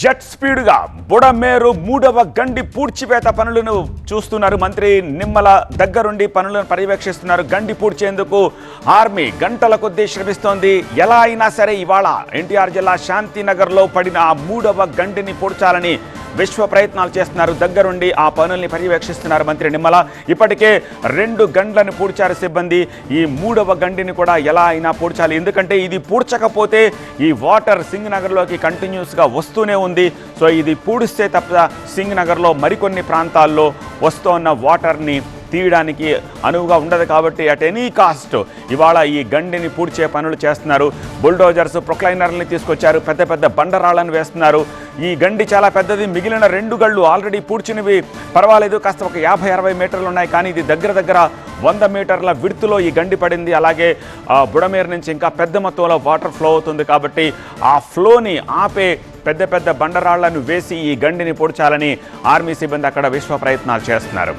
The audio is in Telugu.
జెట్ స్పీడ్గా బుడమేరు మూడవ గండి పూడ్చివేత పనులను చూస్తున్నారు. మంత్రి నిమ్మల దగ్గరుండి పనులను పర్యవేక్షిస్తున్నారు. గండి పూడ్చేందుకు ఆర్మీ గంటల కొద్దీ శ్రమిస్తోంది. ఎలా అయినా సరే ఇవాళ ఎన్టీఆర్ జిల్లా శాంతినగర్లో పడిన ఆ మూడవ గండిని పూడ్చాలని విశ్వ ప్రయత్నాలు చేస్తున్నారు. దగ్గరుండి ఆ పనుల్ని పర్యవేక్షిస్తున్నారు మంత్రి నిమ్మల. ఇప్పటికే రెండు గండ్లను పూడ్చారు సిబ్బంది. ఈ మూడవ గండిని కూడా ఎలా అయినా పూడ్చాలి. ఎందుకంటే ఇది పూడ్చకపోతే ఈ వాటర్ సింగ్ నగర్లోకి కంటిన్యూస్గా వస్తూనే ఉంది. సో ఇది పూడిస్తే తప్ప సింగ్ నగర్లో మరికొన్ని ప్రాంతాల్లో వస్తున్న వాటర్ని తీయడానికి అనువుగా ఉండదు కాబట్టి అట్ ఎనీ కాస్ట్ ఇవాళ ఈ గండిని పూడ్చే పనులు చేస్తున్నారు. బుల్డోజర్స్ ప్రొక్లైనర్లని తీసుకొచ్చారు. పెద్ద పెద్ద బండరాళ్ళను వేస్తున్నారు. ఈ గండి చాలా పెద్దది. మిగిలిన రెండు గళ్ళు ఆల్రెడీ పూడ్చినవి. పర్వాలేదు కాస్త ఒక యాభై అరవై మీటర్లు ఉన్నాయి కానీ ఇది దగ్గర దగ్గర వంద మీటర్ల విడుతులో ఈ గండి పడింది. అలాగే ఆ బుడమేరు నుంచి ఇంకా పెద్ద మొత్తంలో వాటర్ ఫ్లో అవుతుంది కాబట్టి ఆ ఫ్లోని ఆపే పెద్ద పెద్ద బండరాళ్ళను వేసి ఈ గండిని పూడ్చాలని ఆర్మీ సిబ్బంది అక్కడ విశ్వ ప్రయత్నాలు చేస్తున్నారు.